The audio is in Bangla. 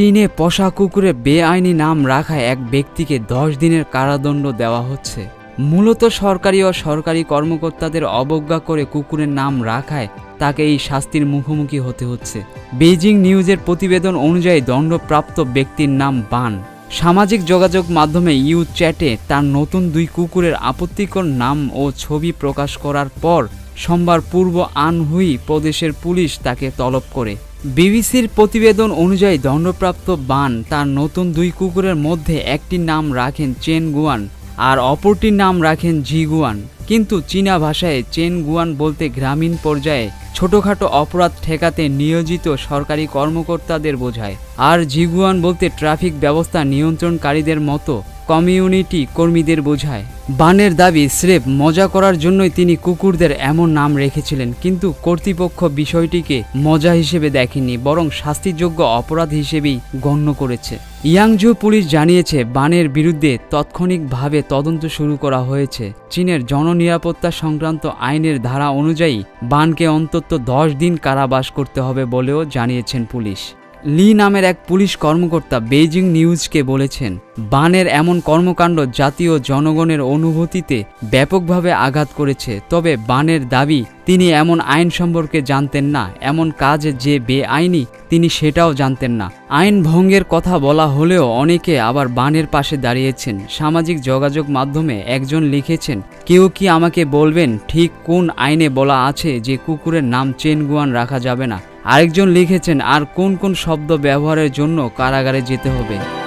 চীনে পোষা কুকুরে বেআইনি নাম রাখায় এক ব্যক্তিকে দশ দিনের কারাদণ্ড দেওয়া হচ্ছে। মূলত সরকারি ও সরকারি কর্মকর্তাদের অবজ্ঞা করে কুকুরের নাম রাখায় তাকে এই শাস্তির মুখোমুখি হতে হচ্ছে। বেইজিং নিউজের প্রতিবেদন অনুযায়ী দণ্ডপ্রাপ্ত ব্যক্তির নাম বান। সামাজিক যোগাযোগ মাধ্যমে ইউ চ্যাটে তার নতুন দুই কুকুরের আপত্তিকর নাম ও ছবি প্রকাশ করার পর সোমবার পূর্ব আনহুই প্রদেশের পুলিশ তাকে তলব করে। বিবিসির প্রতিবেদন অনুযায়ী দণ্ডপ্রাপ্ত বান তার নতুন দুই কুকুরের মধ্যে একটির নাম রাখেন চেন গুয়ান আর অপরটির নাম রাখেন জিগুয়ান কিন্তু চীনা ভাষায় চেন গুয়ান বলতে গ্রামীণ পর্যায়ে ছোটখাটো অপরাধ ঠেকাতে নিয়োজিত সরকারি কর্মকর্তাদের বোঝায়। আর জিগুয়ান বলতে ট্রাফিক ব্যবস্থা নিয়ন্ত্রণকারীদের মতো কমিউনিটি কর্মীদের বোঝায়। বানের দাবি, স্রেফ মজা করার জন্যই তিনি কুকুরদের এমন নাম রেখেছিলেন, কিন্তু কর্তৃপক্ষ বিষয়টিকে মজা হিসেবে দেখেনি, বরং শাস্তিযোগ্য অপরাধ হিসেবেই গণ্য করেছে। ইয়াংজু পুলিশ জানিয়েছে, বানের বিরুদ্ধে তাৎক্ষণিকভাবে তদন্ত শুরু করা হয়েছে। চীনের জননিরাপত্তা সংক্রান্ত আইনের ধারা অনুযায়ী বানকে অন্তত দশ দিন কারাবাস করতে হবে বলেও জানিয়েছেন পুলিশ। লি নামের এক পুলিশ কর্মকর্তা বেইজিং নিউজকে বলেছেন, বানের এমন কর্মকাণ্ড জাতীয় জনগণের অনুভূতিতে ব্যাপকভাবে আঘাত করেছে, তবে বানের দাবি, তিনি এমন আইন সম্পর্কে জানতেন না, এমন কাজ যে বেআইনি, তিনি সেটাও জানতেন না। আইন ভঙ্গের কথা বলা হলেও অনেকে আবার বানের পাশে দাঁড়িয়েছেন। সামাজিক যোগাযোগ মাধ্যমে একজন লিখেছেন, কেউ কি আমাকে বলবেন ঠিক কোন আইনে বলা আছে যে কুকুরের নাম চেনগুয়ান রাখা যাবে না? আরেকজন লিখেছেন আর কোন কোন শব্দ ব্যবহারের জন্য কারাগারে যেতে হবে?